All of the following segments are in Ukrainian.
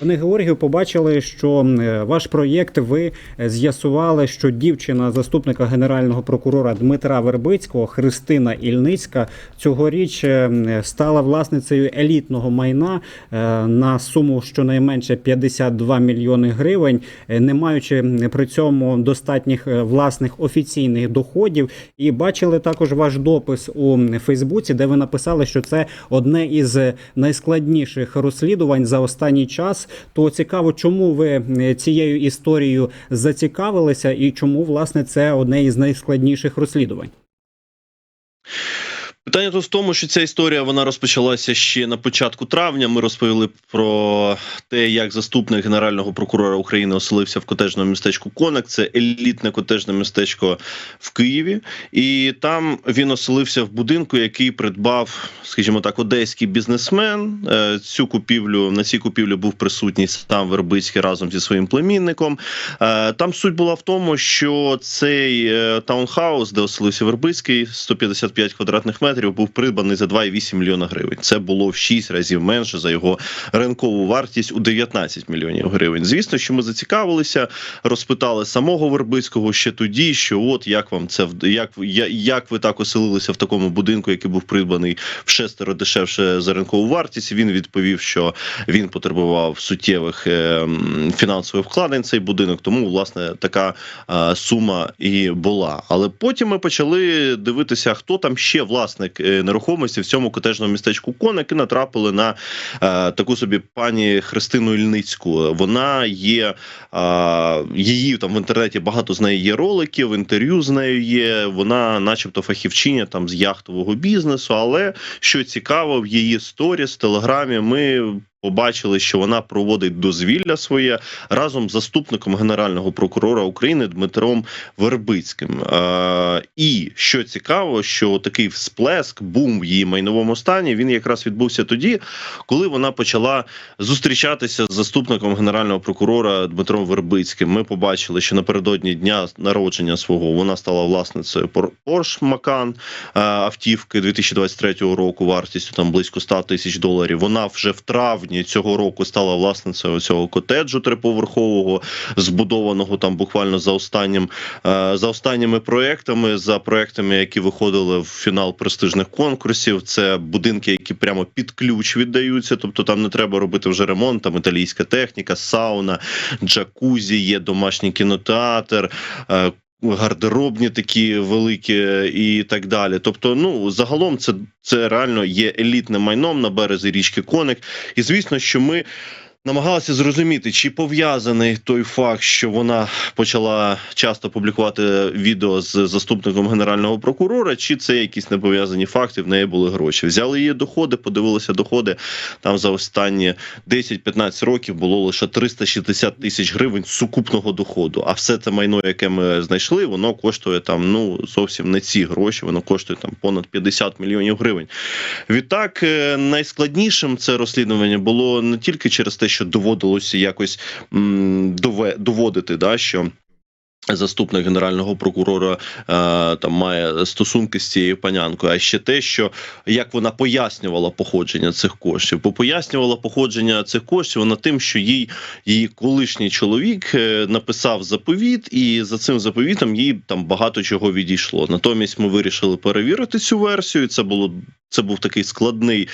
Пане Георгію, побачили, що е, ваш проєкт ви е, з'ясували, що дівчина заступника генерального прокурора Дмитра Вербицького Христина Ільницька цьогоріч е, стала власницею елітного майна на суму щонайменше 52 мільйони гривень, не маючи при цьому достатніх власних офіційних доходів. І бачили також ваш допис у Фейсбуці, де ви написали, що це одне із найскладніших розслідувань за останній час. То цікаво, чому ви е, цією історією зацікавилися, і чому власне це одне із найскладніших розслідувань? Питання тут в тому, що ця історія вона розпочалася ще на початку травня. Ми розповіли про те, як заступник генерального прокурора України оселився в котежному містечку Конак. Це елітне котежне містечко в Києві, і там він оселився в будинку, який придбав, скажімо так, одеський бізнесмен. Е, Цю купівлю на цій купівлі був присутній сам Вербицький разом зі своїм племінником. Е, Там суть була в тому, що цей е, таунхаус, де оселився Вербицький, 155 квадратних метрів, був придбаний за 2,8 мільйона гривень. Це було в 6 разів менше за його ринкову вартість у 19 мільйонів гривень. Звісно, що ми зацікавилися, розпитали самого Вербицького ще тоді, що от як вам це як, як ви так оселилися в такому будинку, який був придбаний в шестеро дешевше за ринкову вартість. Він відповів, що він потребував суттєвих е, фінансових вкладень цей будинок, тому власне така е, сума і була. Але потім ми почали дивитися, хто там ще власник е, нерухомості в цьому котежному містечку Коник натрапили на е, таку собі пані Христину Ільницьку. Вона є її там в інтернеті багато з неї є роликів, інтерв'ю з нею є. Вона, начебто, фахівчиня там з яхтового бізнесу. Але що цікаво, в її сторі з телеграмі ми. Побачили, що вона проводить дозвілля своє разом з заступником генерального прокурора України Дмитром Вербицьким. Е, і що цікаво, що такий всплеск, бум в її майновому стані він якраз відбувся тоді, коли вона почала зустрічатися з заступником генерального прокурора Дмитром Вербицьким. Ми побачили, що напередодні дня народження свого вона стала власницею Porsche Macan е, автівки 2023 року вартістю там близько 100 тисяч доларів. Вона вже в травні цього року стала власницею цього котеджу триповерхового, збудованого там буквально за останнім е, за останніми проектами, за проектами, які виходили в фінал престижних конкурсів. Це будинки, які прямо під ключ віддаються. Тобто там не треба робити вже ремонт, там італійська техніка, сауна, джакузі, є домашній кінотеатр. Е, Гардеробні такі великі і так далі. Тобто, ну загалом, це, це реально є елітним майном на березі річки Коник. І звісно, що ми намагалися зрозуміти, чи пов'язаний той факт, що вона почала часто публікувати відео з заступником генерального прокурора, чи це якісь непов'язані факти. В неї були гроші. Взяли її доходи, подивилися доходи. Там за останні 10-15 років було лише 360 тисяч гривень сукупного доходу. А все це майно, яке ми знайшли, воно коштує там ну зовсім не ці гроші. Воно коштує там понад 50 мільйонів гривень. Відтак, е, найскладнішим це розслідування було не тільки через те, що доводилося якось м, доводити, да, що. Заступник генерального прокурора е, там має стосунки з цією панянкою, а ще те, що як вона пояснювала походження цих коштів, бо пояснювала походження цих коштів вона тим, що їй її колишній чоловік е, написав заповіт, і за цим заповітом їй там багато чого відійшло. Натомість ми вирішили перевірити цю версію. Це було це був такий складний,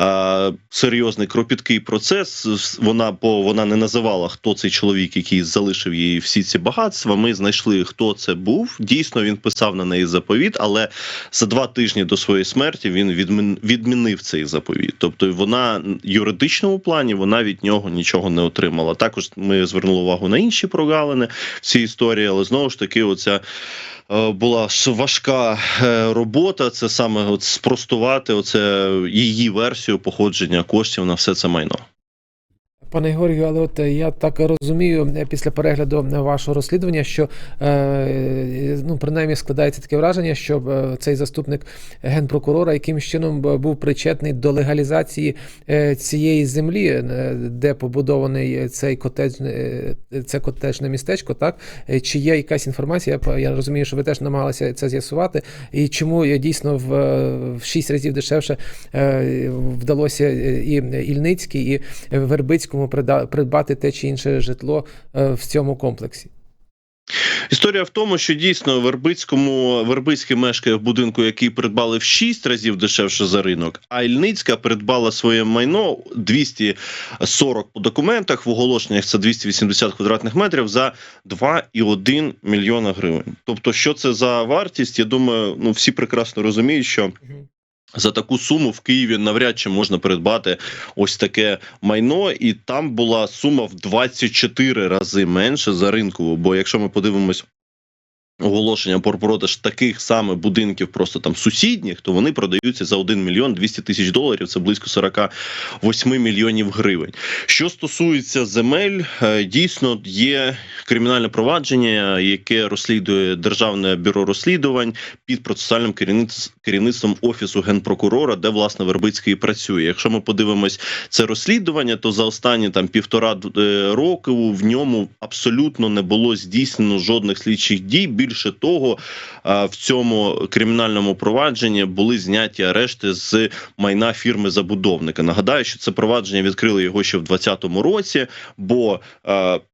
е, серйозний кропіткий процес. Вона бо вона не називала хто цей чоловік, який залишив їй всі ці багатства. Ми знайшли, хто це був. Дійсно, він писав на неї заповіт, але за два тижні до своєї смерті він відмінив цей заповіт. Тобто, вона юридичному плані вона від нього нічого не отримала. Також ми звернули увагу на інші прогалини в цій історії, але знову ж таки, оця. е, Була важка е, робота, це саме от спростувати оце її версію походження коштів на все це майно. Пане Георгію, але от е, я так розумію е, після перегляду вашого розслідування, що е, ну принаймні складається таке враження, що е, цей заступник генпрокурора якимось чином був причетний до легалізації е, цієї землі, е, де побудований цей котедж, е, це котеджне містечко. Так Е, чи є якась інформація? Я розумію, що ви теж намагалися це з'ясувати, і чому е, дійсно в, е, шість разів дешевше е, вдалося е, і Ільницький, і Вербицькому прида- придбати те чи інше житло е, в цьому комплексі. Історія в тому, що дійсно Вербицькому Вербицький мешкає в будинку, який придбали в 6 разів дешевше за ринок. А Ільницька придбала своє майно 240 по документах. В оголошеннях це 280 квадратних метрів за 2,1 мільйона гривень. Тобто, що це за вартість? Я думаю, ну всі прекрасно розуміють, що за таку суму в Києві навряд чи можна придбати ось таке майно, і там була сума в 24 рази менше за ринкову. Бо якщо ми подивимось оголошення про продаж таких саме будинків, просто там сусідніх, то вони продаються за 1 мільйон 200 тисяч доларів. Це близько 48 мільйонів гривень. Що стосується земель, е, дійсно є кримінальне провадження, яке розслідує державне бюро розслідувань під процесуальним керівниц- керівництвом офісу генпрокурора, де власне Вербицький працює. Якщо ми подивимось це розслідування, то за останні там півтора е, року в ньому абсолютно не було здійснено жодних слідчих дій. Більше того, в цьому кримінальному провадженні були зняті арешти з майна фірми забудовника. Нагадаю, що це провадження відкрили його ще в 2020 році, бо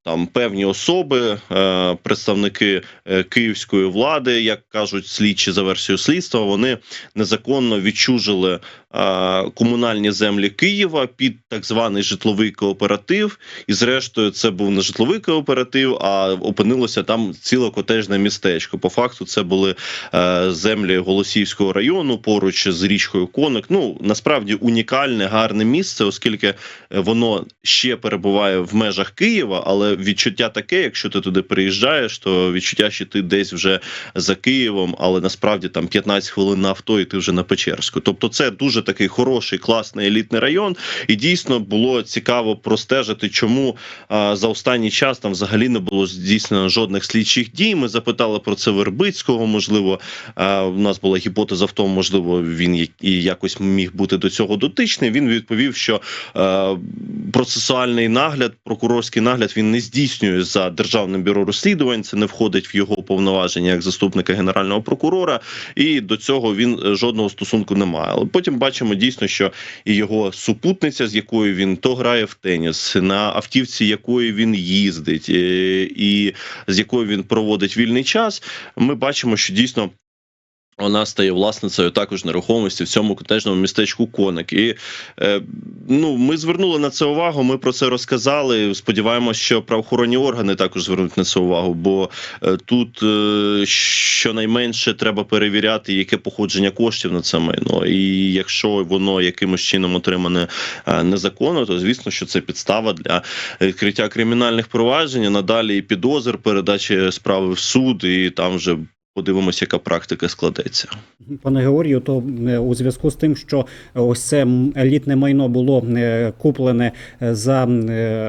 там певні особи, е, представники е, київської влади, як кажуть слідчі за версією слідства, вони незаконно відчужили е, комунальні землі Києва під так званий житловий кооператив. І зрештою, це був не житловий кооператив, а опинилося там ціле котежне містечко. По факту, це були землі Голосіївського району поруч з річкою Коник. Ну насправді унікальне, гарне місце, оскільки воно ще перебуває в межах Києва, але відчуття таке, якщо ти туди приїжджаєш, то відчуття, що ти десь вже за Києвом, але насправді там 15 хвилин на авто, і ти вже на Печерську. Тобто, це дуже такий хороший, класний елітний район. І дійсно було цікаво простежити, чому за останній час там взагалі не було здійснено жодних слідчих дій. Ми запитали про це Вербицького. Можливо, у нас була гіпотеза в тому, можливо, він і якось міг бути до цього дотичний. Він відповів, що процесуальний нагляд, прокурорський нагляд він не здійснює за державним бюро розслідувань. Це не входить в його повноваження як заступника генерального прокурора, і до цього він е, жодного стосунку не має. Але потім бачимо дійсно, що і його супутниця, з якою він то грає в теніс, на автівці якої він їздить, е, і з якою він проводить вільний час. Ми бачимо, що дійсно. Вона стає власницею також нерухомості в цьому котежному містечку Коник. І е, ну, ми звернули на це увагу. Ми про це розказали. Сподіваємось, що правоохоронні органи також звернуть на це увагу. Бо е, тут е, щонайменше треба перевіряти, яке походження коштів на це майно. І якщо воно якимось чином отримане е, незаконно, то звісно, що це підстава для відкриття кримінальних проваджень. Надалі і підозр, передачі справи в суд, і там вже подивимося, яка практика складеться. Пане Георгію, то е, у зв'язку з тим, що ось це елітне майно було е, куплене е, за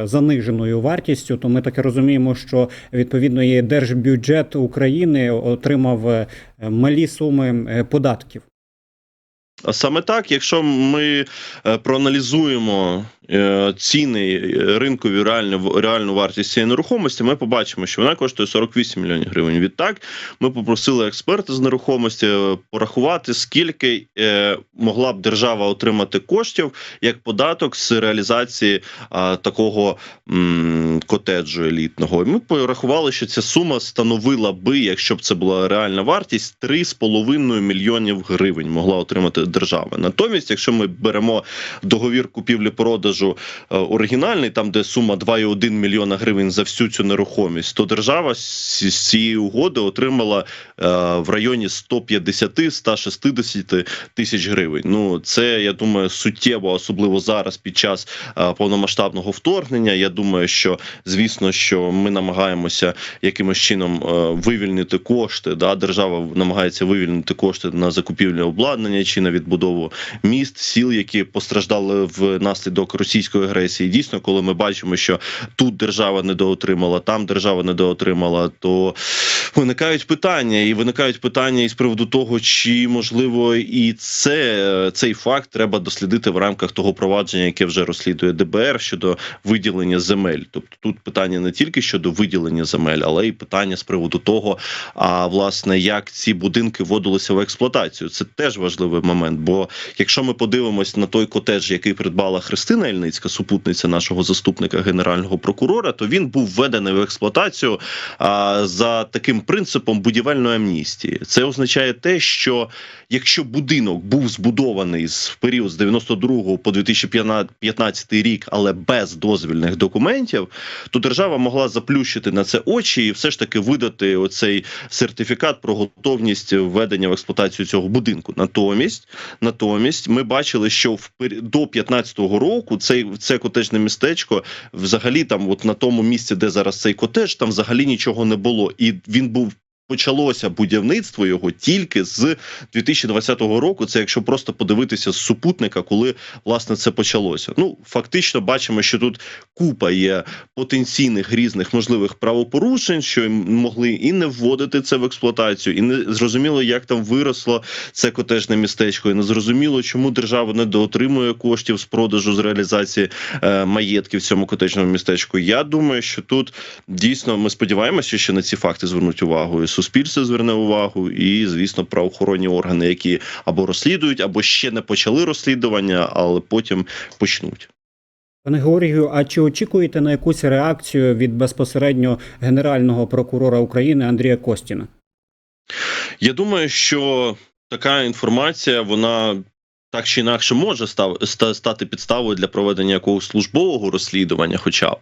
заниженою вартістю, то ми так розуміємо, що відповідно і держбюджет України отримав малі суми податків. Саме так, якщо ми е, проаналізуємо е, ціни е, ринкові реальну, реальну вартість цієї нерухомості, ми побачимо, що вона коштує 48 мільйонів гривень. Відтак, ми попросили експерта з нерухомості порахувати, скільки могла б держава отримати коштів як податок з реалізації такого котеджу елітного. Ми порахували, що ця сума становила би, якщо б це була реальна вартість, 3,5 мільйонів гривень могла отримати держава. Натомість, якщо ми беремо договір купівлі-продажу е, оригінальний, там де сума 2,1 мільйона гривень за всю цю нерухомість, то держава з, цієї угоди отримала е, в районі 150-160 тисяч гривень. Ну це я думаю суттєво, особливо зараз під час е, повномасштабного вторгнення. Я думаю, що звісно, що ми намагаємося якимось чином вивільнити кошти. Да, держава намагається вивільнити кошти на закупівлю обладнання чи на відбудову міст, сіл, які постраждали внаслідок російської агресії. Дійсно, коли ми бачимо, що тут держава недоотримала, там держава недоотримала, то виникають питання, і виникають питання із приводу того, чи можливо і це цей факт треба дослідити в рамках того провадження, яке вже розслідує ДБР щодо виділення земель. Тобто тут питання не тільки щодо виділення земель, але й питання з приводу того, а власне як ці будинки вводилися в експлуатацію. Це теж важливий момент. Момент. Бо якщо ми подивимось на той котедж, який придбала Христина Ільницька, супутниця нашого заступника генерального прокурора, то він був введений в експлуатацію а, за таким принципом будівельної амністії. Це означає те, що якщо будинок був збудований з період з 92 по 2015 рік, але без дозвільних документів, то держава могла заплющити на це очі і все ж таки видати оцей сертифікат про готовність введення в експлуатацію цього будинку. Натомість, натомість, ми бачили, що в до 15-го року цей це котежне містечко, взагалі, там, от на тому місці, де зараз цей котеж, там взагалі нічого не було, і він був. Почалося будівництво його тільки з 2020 року. Це якщо просто подивитися з супутника, коли власне це почалося. Ну фактично бачимо, що тут купа є потенційних різних можливих правопорушень, що могли і не вводити це в експлуатацію, і не зрозуміло, як там виросло це котежне містечко, і не зрозуміло, чому держава не доотримує коштів з продажу з реалізації е, маєтків в цьому котежному містечку. Я думаю, що тут дійсно ми сподіваємося, що на ці факти звернуть увагу. Суспільство зверне увагу, і звісно, правоохоронні органи, які або розслідують, або ще не почали розслідування, але потім почнуть. Пане Георгію, а чи очікуєте на якусь реакцію від безпосередньо генерального прокурора України Андрія Костіна? Я думаю, що така інформація вона. Так чи інакше може став стати підставою для проведення якогось службового розслідування. Хоча б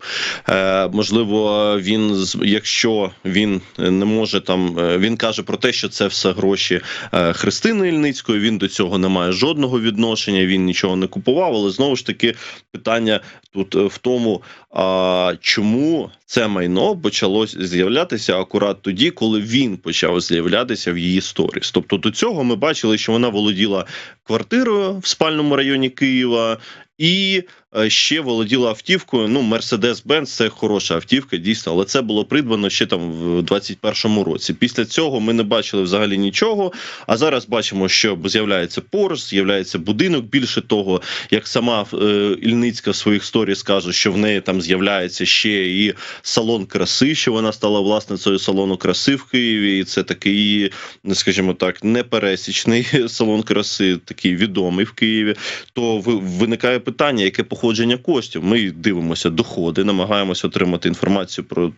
е, можливо, він якщо він не може там, е, він каже про те, що це все гроші е, Христини Ільницької. Він до цього не має жодного відношення. Він нічого не купував. Але знову ж таки питання тут е, в тому, а чому це майно почало з'являтися акурат тоді, коли він почав з'являтися в її сторіс. Тобто до цього ми бачили, що вона володіла квартирою в спальному районі Києва. І ще володіла автівкою. Ну, Mercedes-Benz – це хороша автівка, дійсно, але це було придбано ще там в 21-му році. Після цього ми не бачили взагалі нічого. А зараз бачимо, що з'являється Porsche, з'являється будинок. Більше того, як сама е, Ільницька в своїх сторіс каже, що в неї там з'являється ще і салон краси, що вона стала власницею салону краси в Києві. І це такий, скажімо так, непересічний салон краси, такий відомий в Києві. То виникає питання, яке походження коштів. Ми дивимося доходи, намагаємося отримати інформацію про.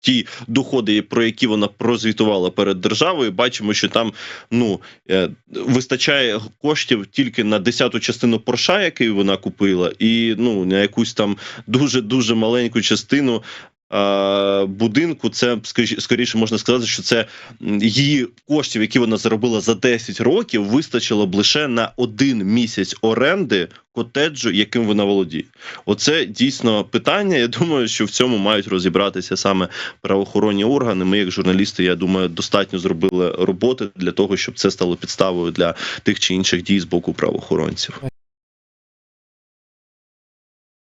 Ті доходи, про які вона прозвітувала перед державою, бачимо, що там ну е, вистачає коштів тільки на десяту частину Порша, який вона купила, і ну на якусь там дуже дуже маленьку частину. Е, Будинку, це скоріше можна сказати, що це її коштів, які вона заробила за 10 років, вистачило б лише на один місяць оренди котеджу, яким вона володіє. Оце дійсно питання. Я думаю, що в цьому мають розібратися саме правоохоронні органи. Ми, як журналісти, я думаю, достатньо зробили роботи для того, щоб це стало підставою для тих чи інших дій з боку правоохоронців.